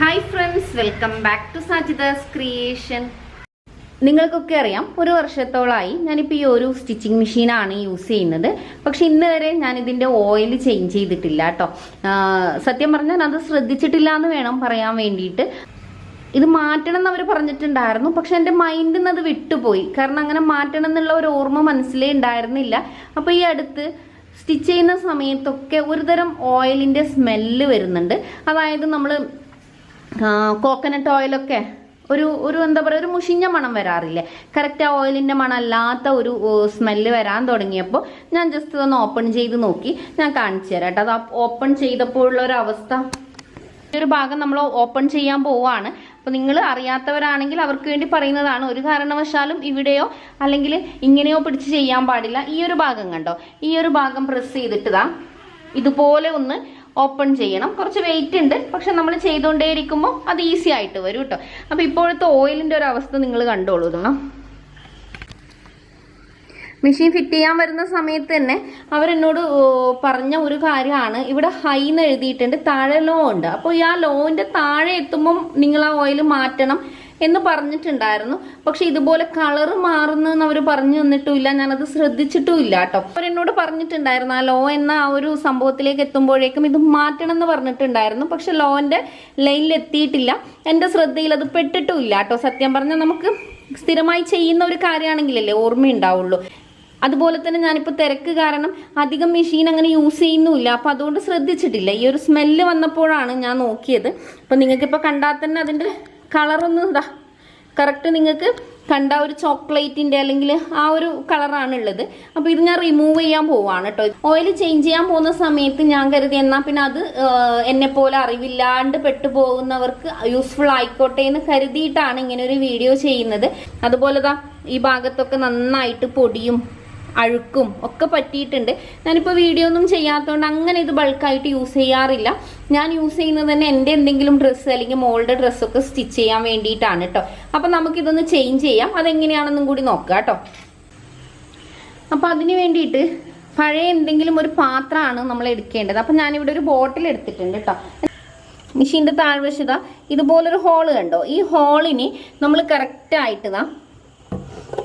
Hi friends welcome back to Sajida's creation നിങ്ങൾക്കൊക്കെ അറിയാം ഒരു വർഷത്തോളമായി ഞാനിപ്പോൾ ഈ ഒരു സ്റ്റിച്ചിങ് മെഷീനാണ് യൂസ് ചെയ്യുന്നത്. പക്ഷെ ഇന്ന് വരെ ഞാനിതിന്റെ ഓയിൽ ചേഞ്ച് ചെയ്തിട്ടില്ല കേട്ടോ സത്യം പറഞ്ഞാൽ അത് ശ്രദ്ധിച്ചിട്ടില്ല എന്ന് വേണം പറയാൻ വേണ്ടിയിട്ട്. ഇത് മാറ്റണം എന്ന് അവർ പറഞ്ഞിട്ടുണ്ടായിരുന്നു പക്ഷെ എന്റെ മൈൻഡിൽ നിന്ന് അത് വിട്ടുപോയി. കാരണം അങ്ങനെ മാറ്റണം എന്നുള്ള ഒരു ഓർമ്മ മനസ്സിലേ ഉണ്ടായിരുന്നില്ല. അപ്പോൾ ഈ അടുത്ത് സ്റ്റിച്ച് ചെയ്യുന്ന സമയത്തൊക്കെ ഒരുതരം ഓയിലിന്റെ സ്മെല്ല് വരുന്നുണ്ട്. അതായത് നമ്മൾ കോക്കനട്ട് ഓയിലൊക്കെ ഒരു ഒരു എന്താ പറയുക ഒരു മുഷിഞ്ഞ മണം വരാറില്ലേ? കറക്റ്റ് ആ ഓയിലിന്റെ മണമല്ലാത്ത ഒരു സ്മെല്ല് വരാൻ തുടങ്ങിയപ്പോൾ ഞാൻ ജസ്റ്റ് ഒന്ന് ഓപ്പൺ ചെയ്ത് നോക്കി. ഞാൻ കാണിച്ചു തരാം കേട്ടോ. അത് ഓപ്പൺ ചെയ്തപ്പോഴുള്ള ഒരു അവസ്ഥ. ഈ ഒരു ഭാഗം നമ്മൾ ഓപ്പൺ ചെയ്യാൻ പോവാണ് അപ്പോൾ നിങ്ങൾ അറിയാത്തവരാണെങ്കിൽ അവർക്ക് വേണ്ടി പറയുന്നതാണ്. ഒരു കാരണവശാലും ഇവിടെയോ അല്ലെങ്കിൽ ഇങ്ങനെയോ പിടിച്ച് ചെയ്യാൻ പാടില്ല. ഈ ഒരു ഭാഗം കണ്ടോ? ഈ ഒരു ഭാഗം പ്രസ് ചെയ്തിട്ടതാ ഇതുപോലെ ഒന്ന് ഓപ്പൺ ചെയ്യണം. കുറച്ച് വെയിറ്റ് ഉണ്ട്. പക്ഷെ നമ്മൾ ചെയ്തുകൊണ്ടേയിരിക്കുമ്പോൾ അത് ഈസി ആയിട്ട് വരും കേട്ടോ അപ്പോൾ ഇപ്പോഴത്തെ ഓയിലിന്റെ ഒരു അവസ്ഥ നിങ്ങൾ കണ്ടോളൂ ഇതണം മെഷീൻ ഫിറ്റ് ചെയ്യാൻ വരുന്ന സമയത്ത് തന്നെ അവരെന്നോട് പറഞ്ഞ ഒരു കാര്യമാണ്. ഇവിടെ ഹൈ എന്ന് എഴുതിയിട്ടുണ്ട്. താഴെ ലോ ഉണ്ട്. അപ്പോൾ ഈ ആ ലോന്റെ താഴെ എത്തുമ്പം നിങ്ങൾ ആ ഓയിൽ മാറ്റണം. എന്ന് പറഞ്ഞിട്ടുണ്ടായിരുന്നു. പക്ഷെ ഇതുപോലെ കളർ മാറുന്നെന്ന് അവർ പറഞ്ഞു തന്നിട്ടുമില്ല. ഞാനത് ശ്രദ്ധിച്ചിട്ടുമില്ല കേട്ടോ. അവരെന്നോട് പറഞ്ഞിട്ടുണ്ടായിരുന്നു ആ ലോ എന്ന ആ ഒരു സംഭവത്തിലേക്ക് എത്തുമ്പോഴേക്കും ഇത് മാറ്റണം എന്ന് പറഞ്ഞിട്ടുണ്ടായിരുന്നു. പക്ഷെ ലോന്റെ ലൈനിൽ എത്തിയിട്ടില്ല. എന്റെ ശ്രദ്ധയിൽ അത് പെട്ടിട്ടുമില്ല കേട്ടോ. സത്യം പറഞ്ഞാൽ നമുക്ക് സ്ഥിരമായി ചെയ്യുന്ന ഒരു കാര്യമാണെങ്കിലല്ലേ ഓർമ്മയുണ്ടാവുള്ളൂ. അതുപോലെ തന്നെ ഞാനിപ്പോൾ തിരക്ക് കാരണം അധികം മെഷീൻ അങ്ങനെ യൂസ് ചെയ്യുന്നുമില്ല. അപ്പോൾ അതുകൊണ്ട് ശ്രദ്ധിച്ചിട്ടില്ല. ഈ ഒരു സ്മെല്ല് വന്നപ്പോഴാണ് ഞാൻ നോക്കിയത്. അപ്പോൾ നിങ്ങൾക്കിപ്പോൾ കണ്ടാൽ തന്നെ അതിന്റെ കളറൊന്നും ഇതാ കറക്റ്റ് നിങ്ങൾക്ക് കണ്ട ഒരു ചോക്ലേറ്റിന്റെ അല്ലെങ്കിൽ ആ ഒരു കളറാണ് ഉള്ളത്. അപ്പോൾ ഇത് ഞാൻ റിമൂവ് ചെയ്യാൻ പോവാണ് കേട്ടോ ഓയിൽ ചേഞ്ച് ചെയ്യാൻ പോകുന്ന സമയത്ത് ഞാൻ കരുതി എന്നാൽ പിന്നെ അത് എന്നെ പോലെ അറിവില്ലാണ്ട് പെട്ടു പോകുന്നവർക്ക് യൂസ്ഫുൾ ആയിക്കോട്ടെ എന്ന് കരുതിയിട്ടാണ് ഇങ്ങനെ ഒരു വീഡിയോ ചെയ്യുന്നത്. അതുപോലെ ഈ ഭാഗത്തൊക്കെ നന്നായിട്ട് പൊടിയും അഴുക്കും ഒക്കെ പറ്റിയിട്ടുണ്ട്. ഞാനിപ്പോൾ വീഡിയോ ഒന്നും ചെയ്യാത്തതുകൊണ്ട് അങ്ങനെ ഇത് ബൾക്കായിട്ട് യൂസ് ചെയ്യാറില്ല. ഞാൻ യൂസ് ചെയ്യുന്നത് തന്നെ എന്റെ എന്തെങ്കിലും ഡ്രസ്സ് അല്ലെങ്കിൽ മോളുടെ ഡ്രസ്സൊക്കെ സ്റ്റിച്ച് ചെയ്യാൻ വേണ്ടിയിട്ടാണ് കേട്ടോ അപ്പം നമുക്കിതൊന്ന് ചേഞ്ച് ചെയ്യാം. അതെങ്ങനെയാണെന്നും കൂടി നോക്കാം കേട്ടോ അപ്പം അതിന് വേണ്ടിയിട്ട് പഴയ എന്തെങ്കിലും ഒരു പാത്രമാണ് നമ്മൾ എടുക്കേണ്ടത്. അപ്പം ഞാനിവിടെ ഒരു ബോട്ടിൽ എടുത്തിട്ടുണ്ട് കേട്ടോ മെഷീന്റെ താഴ്വശത ഇതുപോലൊരു ഹോൾ കണ്ടോ? ഈ ഹോളിന് നമ്മൾ കറക്റ്റായിട്ട് ഇതാ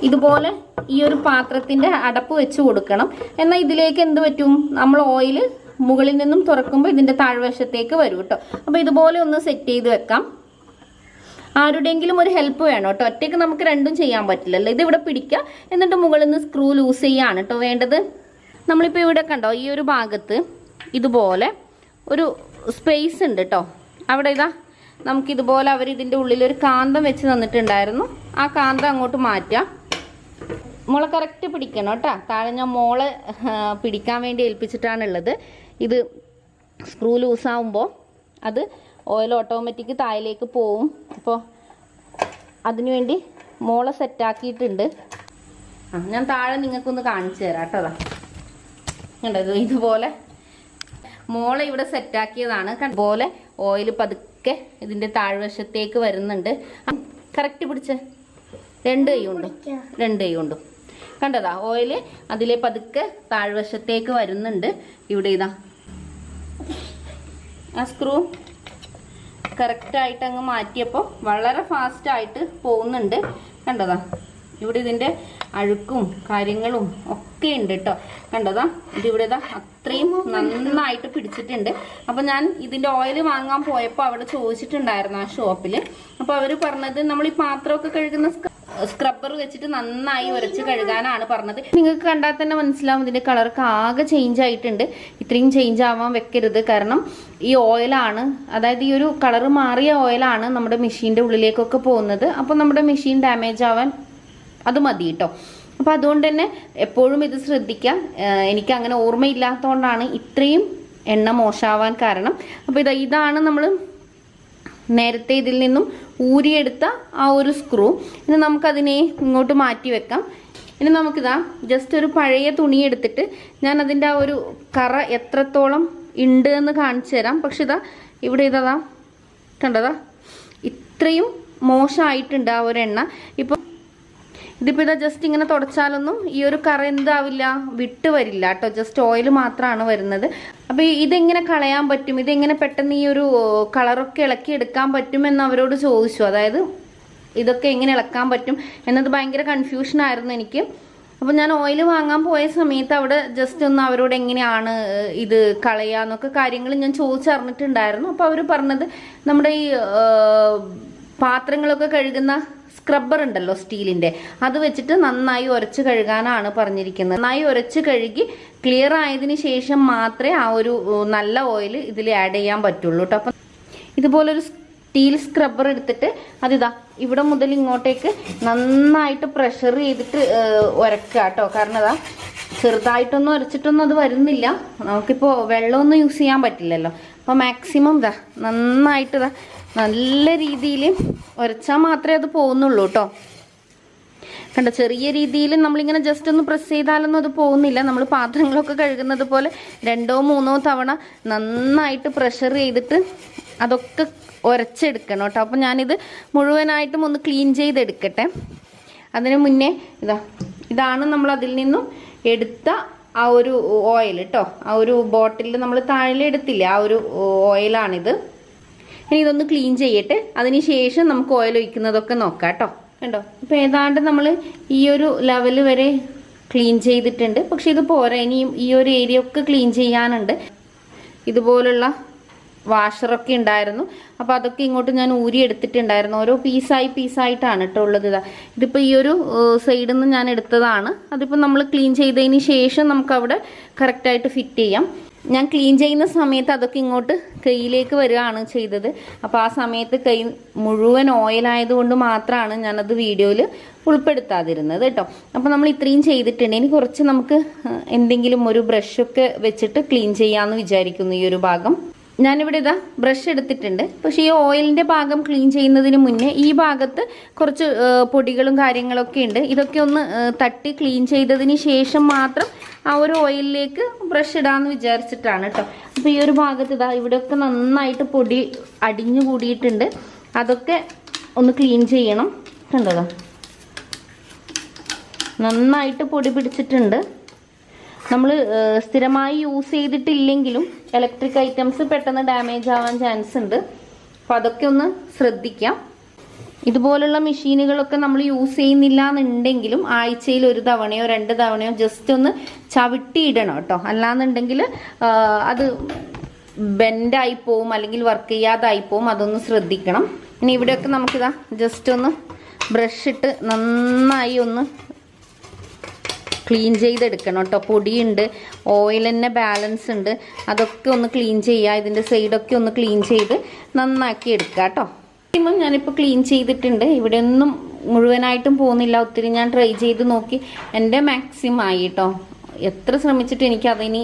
ഇതുപോലെ ഈ ഒരു പാത്രത്തിന്റെ അടപ്പ് വെച്ച് കൊടുക്കണം. എന്നാൽ ഇതിലേക്ക് എന്ത് പറ്റും? നമ്മൾ ഓയിൽ മുകളിൽ നിന്നും തുറക്കുമ്പോൾ ഇതിന്റെ താഴ്വശത്തേക്ക് വരും കേട്ടോ. അപ്പോൾ ഇതുപോലെ ഒന്ന് സെറ്റ് ചെയ്ത് വെക്കാം. ആരുടെയെങ്കിലും ഒരു ഹെൽപ്പ് വേണം കേട്ടോ. ഒറ്റയ്ക്ക് നമുക്ക് രണ്ടും ചെയ്യാൻ പറ്റില്ലല്ലോ. ഇത് ഇവിടെ പിടിക്കുക. എന്നിട്ട് മുകളിൽ നിന്ന് സ്ക്രൂ ലൂസ് ചെയ്യാണ് കേട്ടോ വേണ്ടത്. നമ്മളിപ്പോൾ ഇവിടെ കണ്ടോ ഈ ഒരു ഭാഗത്ത് ഇതുപോലെ ഒരു സ്പേസ് ഉണ്ട് കേട്ടോ. അവിടെ ഇതാ നമുക്കിതുപോലെ അവർ ഇതിന്റെ ഉള്ളിൽ ഒരു കാന്തം വെച്ച് തന്നിട്ടുണ്ടായിരുന്നു. ആ കാന്തം അങ്ങോട്ട് മാറ്റാം മോളെ കറക്റ്റ് പിടിക്കണം കേട്ടോ. താഴെ ഞാൻ മോളെ പിടിക്കാൻ വേണ്ടി ഏൽപ്പിച്ചിട്ടാണുള്ളത്. ഇത് സ്ക്രൂ ലൂസാവുമ്പോൾ അത് ഓയിൽ ഓട്ടോമാറ്റിക് താഴേക്ക് പോവും. അപ്പോൾ അതിനുവേണ്ടി മോളെ സെറ്റാക്കിയിട്ടുണ്ട് ആ ഞാൻ താഴെ നിങ്ങൾക്കൊന്ന് കാണിച്ചു തരാം കേട്ടോ അതാ. കണ്ടോ ഇതുപോലെ മോളെ ഇവിടെ സെറ്റാക്കിയതാണ് പോലെ ഓയിൽ പതുക്കെ ഇതിന്റെ താഴ്വശത്തേക്ക് വരുന്നുണ്ട്. കറക്റ്റ് പിടിച്ച്. രണ്ട് കൈ കൊണ്ടും രണ്ട് കൈ കൊണ്ടും കണ്ടതാ ഓയിൽ അതിലെ പതുക്കെ താഴ്വശത്തേക്ക് വരുന്നുണ്ട്. ഇവിടെ ഇതാ. ആ സ്ക്രൂ കറക്റ്റായിട്ട് അങ്ങ് മാറ്റിയപ്പോൾ വളരെ ഫാസ്റ്റായിട്ട് പോകുന്നുണ്ട്. കണ്ടതാ ഇവിടെ ഇതിന്റെ അഴുക്കും കാര്യങ്ങളും ഒക്കെ ഉണ്ട് കേട്ടോ കണ്ടതാ ഇതിവിടെ ഇതാ അത്രയും നന്നായിട്ട് പിടിച്ചിട്ടുണ്ട്. അപ്പം ഞാൻ ഇതിന്റെ ഓയിൽ വാങ്ങാൻ പോയപ്പോൾ അവിടെ ചോദിച്ചിട്ടുണ്ടായിരുന്നു ആ ഷോപ്പിൽ അപ്പോൾ അവർ പറഞ്ഞത് നമ്മൾ ഈ പാത്രമൊക്കെ കഴുകുന്ന സ്ക്രബ്ബർ വെച്ചിട്ട് നന്നായി ഉരച്ച് കഴുകാനാണ് പറഞ്ഞത്. നിങ്ങൾക്ക് കണ്ടാൽ തന്നെ മനസ്സിലാവും ഇതിന്റെ കളറൊക്കെ ആകെ ചേഞ്ച് ആയിട്ടുണ്ട്. ഇത്രയും ചേഞ്ച് ആവാൻ വെക്കരുത്. കാരണം ഈ ഓയിലാണ് അതായത് ഈ ഒരു കളർ മാറിയ ഓയിലാണ് നമ്മുടെ മെഷീന്റെ ഉള്ളിലേക്കൊക്കെ പോകുന്നത്. അപ്പോൾ നമ്മുടെ മെഷീൻ ഡാമേജ് ആവാൻ അത് മതി കേട്ടോ അപ്പോൾ അതുകൊണ്ട് തന്നെ എപ്പോഴും ഇത് ശ്രദ്ധിക്കാം. എനിക്ക് അങ്ങനെ ഓർമ്മയില്ലാത്തതുകൊണ്ടാണ് ഇത്രയും എണ്ണ മോശമാവാൻ കാരണം. അപ്പോൾ ഇതാ ഇതാണ് നമ്മൾ നേരത്തെ ഇതിൽ നിന്നും ഊരിയെടുത്ത ആ ഒരു സ്ക്രൂ ഇനി നമുക്കതിനെ ഇങ്ങോട്ട് മാറ്റി വെക്കാം. ഇനി നമുക്കിതാ ജസ്റ്റ് ഒരു പഴയ തുണി എടുത്തിട്ട് ഞാൻ അതിന്റെ ആ ഒരു കറ എത്രത്തോളം ഉണ്ട് എന്ന് കാണിച്ചു തരാം. പക്ഷെ ഇതാ ഇവിടെ ഇതാ കണ്ടതാ ഇത്രയും മോശമായിട്ടുണ്ട് ആ ഒരു എണ്ണ. ഇപ്പം ഇതിപ്പോൾ ഇതാ ജസ്റ്റ് ഇങ്ങനെ തുടച്ചാലൊന്നും ഈ ഒരു കറ എന്താവില്ല? വിട്ട് വരില്ല കേട്ടോ. ജസ്റ്റ് ഓയിൽ മാത്രമാണ് വരുന്നത്. അപ്പോൾ ഇതെങ്ങനെ കളയാൻ പറ്റും? ഇതെങ്ങനെ പെട്ടെന്ന് ഈ ഒരു കളറൊക്കെ ഇളക്കി എടുക്കാൻ പറ്റുമെന്ന് അവരോട് ചോദിച്ചു. അതായത് ഇതൊക്കെ എങ്ങനെ ഇളക്കാൻ പറ്റും എന്നത് ഭയങ്കര കൺഫ്യൂഷൻ ആയിരുന്നു എനിക്ക്. അപ്പോൾ ഞാൻ ഓയിൽ വാങ്ങാൻ പോയ സമയത്ത് അവിടെ ജസ്റ്റ് ഒന്ന് അവരോട് എങ്ങനെയാണ് ഇത് ഇത് കളയാന്നൊക്കെ കാര്യങ്ങൾ ഞാൻ ചോദിച്ചറിഞ്ഞിട്ടുണ്ടായിരുന്നു. അപ്പോൾ അവർ പറഞ്ഞത് നമ്മുടെ ഈ പാത്രങ്ങളൊക്കെ കഴുകുന്ന സ്ക്രബ്ബർ ഉണ്ടല്ലോ സ്റ്റീലിന്റെ. അത് വെച്ചിട്ട് നന്നായി ഉരച്ച് കഴുകാനാണ് പറഞ്ഞിരിക്കുന്നത്. നന്നായി ഉരച്ച് കഴുകി ക്ലിയർ ആയതിന് ശേഷം മാത്രമേ ആ ഒരു നല്ല ഓയിൽ ഇതിൽ ആഡ് ചെയ്യാൻ പറ്റുള്ളൂ കേട്ടോ അപ്പം ഇതുപോലൊരു സ്റ്റീൽ സ്ക്രബ്ബർ എടുത്തിട്ട് അതിതാ ഇവിടെ മുതൽ ഇങ്ങോട്ടേക്ക് നന്നായിട്ട് പ്രഷർ ചെയ്തിട്ട് ഉരക്കുക കേട്ടോ കാരണം അതാ ചെറുതായിട്ടൊന്നും ഉരച്ചിട്ടൊന്നും അത് വരുന്നില്ല. നമുക്കിപ്പോൾ വെള്ളമൊന്നും യൂസ് ചെയ്യാൻ പറ്റില്ലല്ലോ. അപ്പോൾ മാക്സിമം ഇതാ നന്നായിട്ട് ഇതാ നല്ല രീതിയിൽ ഉരച്ചാൽ മാത്രമേ അത് പോകുന്നുള്ളൂ കേട്ടോ. കണ്ട ചെറിയ രീതിയിൽ നമ്മളിങ്ങനെ ജസ്റ്റ് ഒന്ന് പ്രസ് ചെയ്താലൊന്നും അത് പോകുന്നില്ല. നമ്മൾ പാത്രങ്ങളൊക്കെ കഴുകുന്നത് പോലെ രണ്ടോ മൂന്നോ തവണ നന്നായിട്ട് പ്രഷർ ചെയ്തിട്ട് അതൊക്കെ ഉരച്ചെടുക്കണം കേട്ടോ. അപ്പം ഞാനിത് മുഴുവനായിട്ടും ഒന്ന് ക്ലീൻ ചെയ്തെടുക്കട്ടെ. അതിന് മുന്നേ ഇതാ ഇതാണ് നമ്മൾ അതിൽ നിന്നും എടുത്ത ആ ഒരു ഓയിൽ കേട്ടോ. ആ ഒരു ബോട്ടിലിൽ നമ്മൾ താഴെ എടുത്തില്ല ആ ഒരു ഓയിലാണിത് ഇനി ഇതൊന്ന് ക്ലീൻ ചെയ്യട്ടെ. അതിനുശേഷം നമുക്ക് ഓയിൽ ഒഴിക്കുന്നതൊക്കെ നോക്കാം കേട്ടോ. കണ്ടോ? ഇപ്പൊ ഏതാണ്ട് നമ്മൾ ഈ ഒരു ലെവൽ വരെ ക്ലീൻ ചെയ്തിട്ടുണ്ട്. പക്ഷെ ഇത് പോരാ. ഇനിയും ഈ ഒരു ഏരിയ ഒക്കെ ക്ലീൻ ചെയ്യാനുണ്ട്. ഇതുപോലുള്ള വാഷറൊക്കെ ഉണ്ടായിരുന്നു. അപ്പോൾ അതൊക്കെ ഇങ്ങോട്ട് ഞാൻ ഊരി എടുത്തിട്ടുണ്ടായിരുന്നു. ഓരോ പീസായി പീസായിട്ടാണ് കേട്ടോ ഉള്ളത് ഇതാ. ഇതിപ്പോൾ ഈ ഒരു സൈഡിൽ നിന്ന് ഞാൻ എടുത്തതാണ്. അതിപ്പോൾ നമ്മൾ ക്ലീൻ ചെയ്തതിന് ശേഷം നമുക്ക് അവിടെ കറക്റ്റായിട്ട് ഫിറ്റ് ചെയ്യാം. ഞാൻ ക്ലീൻ ചെയ്യുന്ന സമയത്ത് അതൊക്കെ ഇങ്ങോട്ട് കൈയിലേക്ക് വരികയാണ് ചെയ്തത്. അപ്പോൾ ആ സമയത്ത് കൈ മുഴുവൻ ഓയിലായതുകൊണ്ട് മാത്രമാണ് ഞാനത് വീഡിയോയിൽ ഉൾപ്പെടുത്താതിരുന്നത് കേട്ടോ. അപ്പോൾ നമ്മൾ ഇത്രയും ചെയ്തിട്ടുണ്ട്. ഇനി കുറച്ച് നമുക്ക് എന്തെങ്കിലും ഒരു ബ്രഷൊക്കെ വെച്ചിട്ട് ക്ലീൻ ചെയ്യാമെന്ന് വിചാരിക്കുന്നു ഈ ഒരു ഭാഗം. ഞാനിവിടെ ഇതാ ബ്രഷ് എടുത്തിട്ടുണ്ട്. പക്ഷേ ഈ ഓയിലിന്റെ ഭാഗം ക്ലീൻ ചെയ്യുന്നതിന് മുന്നേ ഈ ഭാഗത്ത് കുറച്ച് പൊടികളും കാര്യങ്ങളൊക്കെ ഉണ്ട്. ഇതൊക്കെ ഒന്ന് തട്ടി ക്ലീൻ ചെയ്തതിന് ശേഷം മാത്രം ആ ഒരു ഓയിലിലേക്ക് ബ്രഷ് ഇടാമെന്ന് വിചാരിച്ചിട്ടാണ് കേട്ടോ അപ്പോൾ ഈ ഒരു ഭാഗത്ത് ഇതാ ഇവിടെയൊക്കെ നന്നായിട്ട് പൊടി അടിഞ്ഞു കൂടിയിട്ടുണ്ട്. അതൊക്കെ ഒന്ന് ക്ലീൻ ചെയ്യണം. കണ്ടതാ? നന്നായിട്ട് പൊടി പിടിച്ചിട്ടുണ്ട്. നമ്മൾ സ്ഥിരമായി യൂസ് ചെയ്തിട്ടില്ലെങ്കിലും ഇലക്ട്രിക് ഐറ്റംസ് പെട്ടെന്ന് ഡാമേജ് ആവാൻ ചാൻസ് ഉണ്ട്. അപ്പോൾ അതൊക്കെ ഒന്ന് ശ്രദ്ധിക്കാം. ഇതുപോലുള്ള മെഷീനുകളൊക്കെ നമ്മൾ യൂസ് ചെയ്യുന്നില്ല എന്നുണ്ടെങ്കിലും ആഴ്ചയിൽ ഒരു തവണയോ രണ്ട് തവണയോ ജസ്റ്റ് ഒന്ന് ചവിട്ടിയിടണം കേട്ടോ. അല്ലാന്നുണ്ടെങ്കിൽ അത് ബെൻഡായി പോവും അല്ലെങ്കിൽ വർക്ക് ചെയ്യാതായി പോവും. അതൊന്ന് ശ്രദ്ധിക്കണം. ഇനി ഇവിടെയൊക്കെ നമുക്കിതാ ജസ്റ്റ് ഒന്ന് ബ്രഷ് ഇട്ട് നന്നായി ഒന്ന് ക്ലീൻ ചെയ്തെടുക്കണം കേട്ടോ പൊടിയുണ്ട് ഓയിൽ തന്നെ ബാലൻസ് ഉണ്ട്. അതൊക്കെ ഒന്ന് ക്ലീൻ ചെയ്യുക ഇതിന്റെ സൈഡൊക്കെ ഒന്ന് ക്ലീൻ ചെയ്ത് നന്നാക്കി എടുക്കുക കേട്ടോ മാക്സിമം ഞാനിപ്പോൾ ക്ലീൻ ചെയ്തിട്ടുണ്ട്. ഇവിടെ ഒന്നും മുഴുവനായിട്ടും പോകുന്നില്ല. ഒത്തിരി ഞാൻ ട്രൈ ചെയ്ത് നോക്കി. എന്റെ മാക്സിമം ആയി കേട്ടോ എത്ര ശ്രമിച്ചിട്ട് എനിക്ക് അതിനി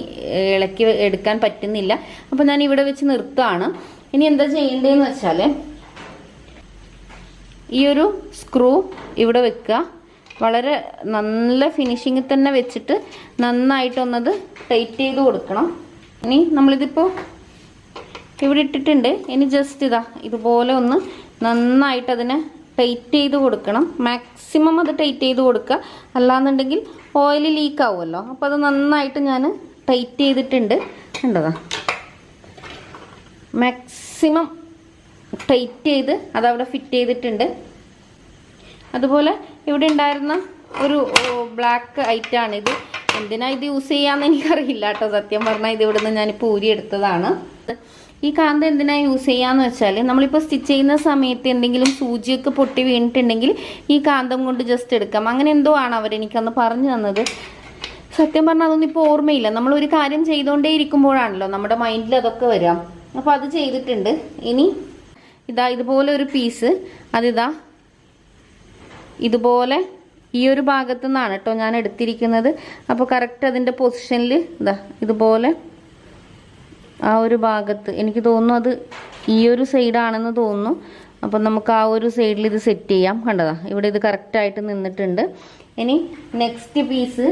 ഇളക്കി എടുക്കാൻ പറ്റുന്നില്ല. അപ്പോൾ ഞാൻ ഇവിടെ വെച്ച് നിർത്തുകയാണ് ഇനി എന്താ ചെയ്യേണ്ടതെന്ന് വെച്ചാൽ ഈ ഒരു സ്ക്രൂ ഇവിടെ വെക്കുക. വളരെ നല്ല ഫിനിഷിങ്ങിൽ തന്നെ വെച്ചിട്ട് നന്നായിട്ടൊന്നത് ടൈറ്റ് ചെയ്ത് കൊടുക്കണം. ഇനി നമ്മളിതിപ്പോൾ ഇവിടെ ഇട്ടിട്ടുണ്ട്. ഇനി ജസ്റ്റ് ഇതാ ഇതുപോലെ ഒന്ന് നന്നായിട്ട് അതിനെ ടൈറ്റ് ചെയ്ത് കൊടുക്കണം. മാക്സിമം അത് ടൈറ്റ് ചെയ്ത് കൊടുക്കുക. അല്ലാന്നുണ്ടെങ്കിൽ ഓയിൽ ലീക്ക് ആവുമല്ലോ. അപ്പോൾ അത് നന്നായിട്ട് ഞാൻ ടൈറ്റ് ചെയ്തിട്ടുണ്ട്. കണ്ടതാ. മാക്സിമം ടൈറ്റ് ചെയ്ത് അതവിടെ ഫിറ്റ് ചെയ്തിട്ടുണ്ട്. അതുപോലെ ഇവിടെ ഉണ്ടായിരുന്ന ഒരു ബ്ലാക്ക് ഐറ്റാണിത് എന്തിനാ ഇത് യൂസ് ചെയ്യാന്ന് എനിക്കറിയില്ല കേട്ടോ. സത്യം പറഞ്ഞാൽ ഇത് ഇവിടുന്ന് ഞാനിപ്പോൾ ഊരി എടുത്തതാണ്. ഈ കാന്ത എന്തിനാ യൂസ് ചെയ്യാന്ന് വെച്ചാൽ നമ്മളിപ്പോൾ സ്റ്റിച്ച് ചെയ്യുന്ന സമയത്ത് എന്തെങ്കിലും സൂചിയൊക്കെ പൊട്ടി വീണിട്ടുണ്ടെങ്കിൽ ഈ കാന്തം കൊണ്ട് ജസ്റ്റ് എടുക്കാം. അങ്ങനെ എന്തോ ആണ് അവരെനിക്കന്ന് പറഞ്ഞു തന്നത്. സത്യം പറഞ്ഞാൽ അതൊന്നും ഇപ്പോൾ ഓർമ്മയില്ല. നമ്മൾ ഒരു കാര്യം ചെയ്തുകൊണ്ടേ ഇരിക്കുമ്പോഴാണല്ലോ നമ്മുടെ മൈൻഡിൽ അതൊക്കെ വരാം. അപ്പോൾ അത് ചെയ്തിട്ടുണ്ട്. ഇനി ഇതാ ഇതുപോലെ ഒരു പീസ് അതിതാ ഇതുപോലെ ഈ ഒരു ഭാഗത്തു നിന്നാണ് കേട്ടോ ഞാൻ എടുത്തിരിക്കുന്നത്. അപ്പോൾ കറക്റ്റ് അതിന്റെ പൊസിഷനിൽ ഇതാ ഇതുപോലെ ആ ഒരു ഭാഗത്ത് എനിക്ക് തോന്നുന്നു അത് ഈ ഒരു സൈഡാണെന്ന് തോന്നുന്നു. അപ്പം നമുക്ക് ആ ഒരു സൈഡിൽ ഇത് സെറ്റ് ചെയ്യാം. കണ്ടതാ? ഇവിടെ ഇത് കറക്റ്റായിട്ട് നിന്നിട്ടുണ്ട്. ഇനി നെക്സ്റ്റ് പീസ്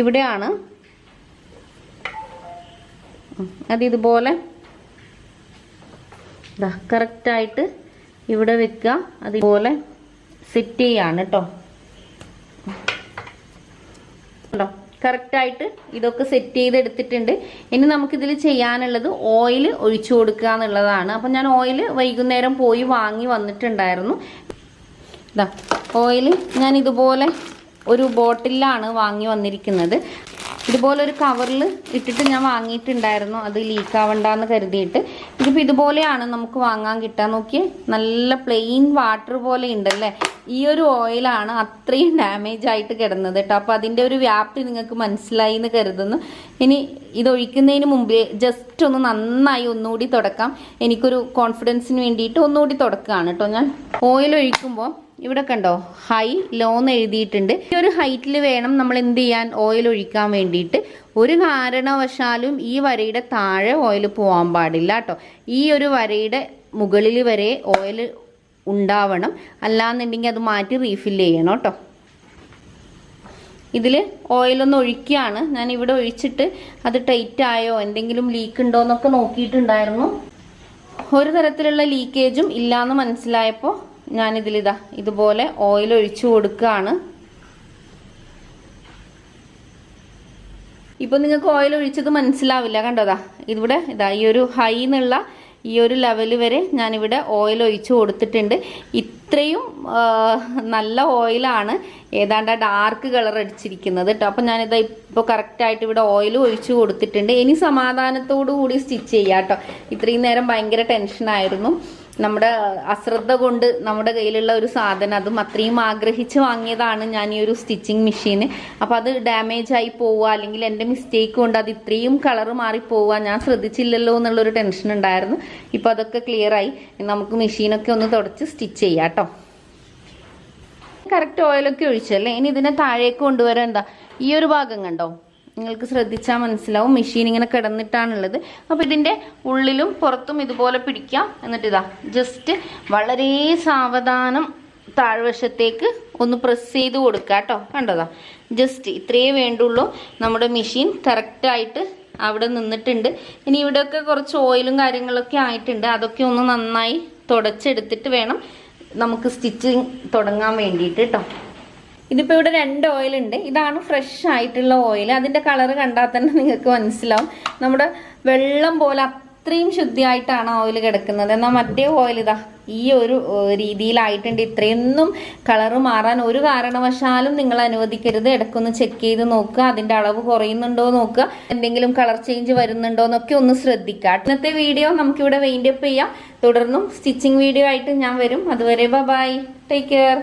ഇവിടെയാണ്. അത് ഇതുപോലെ ഇതാ കറക്റ്റായിട്ട് ഇവിടെ വെക്കുക. അതുപോലെ സെറ്റ് ചെയ്യാണ് കേട്ടോ ഉണ്ടോ? കറക്റ്റായിട്ട് ഇതൊക്കെ സെറ്റ് ചെയ്തെടുത്തിട്ടുണ്ട്. ഇനി നമുക്കിതിൽ ചെയ്യാനുള്ളത് ഓയിൽ ഒഴിച്ചു കൊടുക്കുക എന്നുള്ളതാണ്. അപ്പം ഞാൻ ഓയിൽ വൈകുന്നേരം പോയി വാങ്ങി വന്നിട്ടുണ്ടായിരുന്നു. ഇതാ ഓയിൽ ഞാൻ ഇതുപോലെ ഒരു ബോട്ടിലാണ് വാങ്ങി വന്നിരിക്കുന്നത്. ഇതുപോലെ ഒരു കവറിൽ ഇട്ടിട്ട് ഞാൻ വാങ്ങിയിട്ടുണ്ടായിരുന്നു. അത് ലീക്ക് ആവണ്ടെന്ന് കരുതിയിട്ട്. ഇതിപ്പോൾ ഇതുപോലെയാണ് നമുക്ക് വാങ്ങാൻ കിട്ടാൻ നോക്കിയേ നല്ല പ്ലെയിൻ വാട്ടർ പോലെ ഉണ്ടല്ലേ? ഈ ഒരു ഓയിലാണ് അത്രയും ഡാമേജ് ആയിട്ട് കിടന്നത് കേട്ടോ. അപ്പോൾ അതിന്റെ ഒരു വ്യാപ്തി നിങ്ങൾക്ക് മനസ്സിലായി എന്ന് കരുതുന്നു. ഇനി ഇതൊഴിക്കുന്നതിന് മുമ്പേ ജസ്റ്റ് ഒന്ന് നന്നായി ഒന്നുകൂടി തുടക്കാം. എനിക്കൊരു കോൺഫിഡൻസിന് വേണ്ടിയിട്ട് ഒന്നുകൂടി തുടക്കുകയാണ് കേട്ടോ ഞാൻ. ഓയിൽ ഒഴിക്കുമ്പോൾ ഇവിടെ കണ്ടോ? ഹൈ ലോ എന്ന് എഴുതിയിട്ടുണ്ട്. ഈ ഒരു ഹൈറ്റിൽ വേണം നമ്മൾ എന്ത് ചെയ്യാൻ? ഓയിൽ ഒഴിക്കാൻ വേണ്ടിയിട്ട്. ഒരു കാരണവശാലും ഈ വരയുടെ താഴെ ഓയിൽ പോകാൻ പാടില്ല കേട്ടോ. ഈ ഒരു വരയുടെ മുകളിൽ വരെ ഓയിൽ ഉണ്ടാവണം. അല്ലാന്നുണ്ടെങ്കിൽ അത് മാറ്റി റീഫിൽ ചെയ്യണം കേട്ടോ. ഇതിൽ ഓയിലൊന്ന് ഒഴിക്കുകയാണ്. ഞാൻ ഇവിടെ ഒഴിച്ചിട്ട് അത് ടൈറ്റ് ആയോ? എന്തെങ്കിലും ലീക്ക് ഉണ്ടോ എന്നൊക്കെ നോക്കിയിട്ടുണ്ടായിരുന്നു. ഒരു തരത്തിലുള്ള ലീക്കേജും ഇല്ലാന്ന് മനസ്സിലായപ്പോൾ ഞാനിതിലിതാ ഇതുപോലെ ഓയിൽ ഒഴിച്ചു കൊടുക്കുകയാണ് ഇപ്പൊ നിങ്ങൾക്ക് ഓയിൽ ഒഴിച്ചത് മനസ്സിലാവില്ല കണ്ടോതാ? ഇവിടെ ഇതാ ഈ ഒരു ഹൈ എന്നുള്ള ഈ ഒരു ലെവൽ വരെ ഞാനിവിടെ ഓയിൽ ഒഴിച്ചു കൊടുത്തിട്ടുണ്ട്. ഇത്രയും നല്ല ഓയിലാണ് ഏതാണ്ട് ഡാർക്ക് കളർ അടിച്ചിരിക്കുന്നത് കേട്ടോ അപ്പം ഞാനിതാ ഇപ്പോൾ കറക്റ്റായിട്ട് ഇവിടെ ഓയിൽ ഒഴിച്ചു കൊടുത്തിട്ടുണ്ട്. ഇനി സമാധാനത്തോടു കൂടി സ്റ്റിച്ച് ചെയ്യാം കേട്ടോ ഇത്രയും നേരം ഭയങ്കര ടെൻഷനായിരുന്നു നമ്മുടെ അശ്രദ്ധ കൊണ്ട് നമ്മുടെ കയ്യിലുള്ള ഒരു സാധനം അതും അത്രയും ആഗ്രഹിച്ച് വാങ്ങിയതാണ് ഞാൻ ഈ ഒരു സ്റ്റിച്ചിങ് മെഷീന് അപ്പോൾ അത് ഡാമേജ് ആയി പോവുക അല്ലെങ്കിൽ എന്റെ മിസ്റ്റേക്ക് കൊണ്ട് അത് ഇത്രയും കളർ മാറിപ്പോവുക പോവുക ഞാൻ ശ്രദ്ധിച്ചില്ലല്ലോ എന്നുള്ളൊരു ടെൻഷൻ ഉണ്ടായിരുന്നു. ഇപ്പോൾ അതൊക്കെ ഇനി നമുക്ക് മെഷീനൊക്കെ ഒന്ന് തുടച്ച് സ്റ്റിച്ച് ചെയ്യാം കേട്ടോ. കറക്റ്റ് ഓയിലൊക്കെ ഒഴിച്ചല്ലേ ഇനി ഇതിനെ താഴേക്ക് കൊണ്ടുവരാൻ എന്താ ഈ ഒരു ഭാഗം കണ്ടോ? നിങ്ങൾക്ക് ശ്രദ്ധിച്ചാൽ മനസ്സിലാവും. മെഷീൻ ഇങ്ങനെ കിടന്നിട്ടാണുള്ളത്. അപ്പോൾ ഇതിന്റെ ഉള്ളിലും പുറത്തും ഇതുപോലെ പിടിക്കാം. എന്നിട്ട് ഇതാ ജസ്റ്റ് വളരെ സാവധാനം താഴ്വശത്തേക്ക് ഒന്ന് പ്രസ് ചെയ്ത് കൊടുക്കുക കേട്ടോ. കണ്ടതാ? ജസ്റ്റ് ഇത്രയേ വേണ്ടുള്ളൂ. നമ്മുടെ മെഷീൻ കറക്റ്റായിട്ട് അവിടെ നിന്നിട്ടുണ്ട്. ഇനി ഇവിടെയൊക്കെ കുറച്ച് ഓയിലും കാര്യങ്ങളൊക്കെ ആയിട്ടുണ്ട്. അതൊക്കെ ഒന്ന് നന്നായി തുടച്ചെടുത്തിട്ട് വേണം നമുക്ക് സ്റ്റിച്ചിങ് തുടങ്ങാൻ വേണ്ടിയിട്ട് കേട്ടോ. ഇതിപ്പോൾ ഇവിടെ രണ്ട് ഓയിൽ ഉണ്ട്. ഇതാണ് ഫ്രഷ് ആയിട്ടുള്ള ഓയിൽ അതിന്റെ കളർ കണ്ടാൽ തന്നെ നിങ്ങൾക്ക് മനസ്സിലാവും. നമ്മുടെ വെള്ളം പോലെ അത്രയും ശുദ്ധിയായിട്ടാണ് ഓയിൽ കിടക്കുന്നത്. എന്നാൽ മറ്റേ ഓയിൽ ഇതാ. ഈ ഒരു രീതിയിലായിട്ടുണ്ട്. ഇത്രയൊന്നും കളർ മാറാൻ ഒരു കാരണവശാലും നിങ്ങൾ അനുവദിക്കരുത്. ഇടയ്ക്കൊന്ന് ചെക്ക് ചെയ്ത് നോക്കുക. അതിന്റെ അളവ് കുറയുന്നുണ്ടോ നോക്കുക. എന്തെങ്കിലും കളർ ചേഞ്ച് വരുന്നുണ്ടോ എന്നൊക്കെ ഒന്ന് ശ്രദ്ധിക്കുക. ഇന്നത്തെ വീഡിയോ നമുക്കിവിടെ വെയിൻഡ് അപ്പ് ചെയ്യാം. തുടർന്നും സ്റ്റിച്ചിങ് വീഡിയോ ആയിട്ട് ഞാൻ വരും. അതുവരെ ബൈ ടേക്ക് കെയർ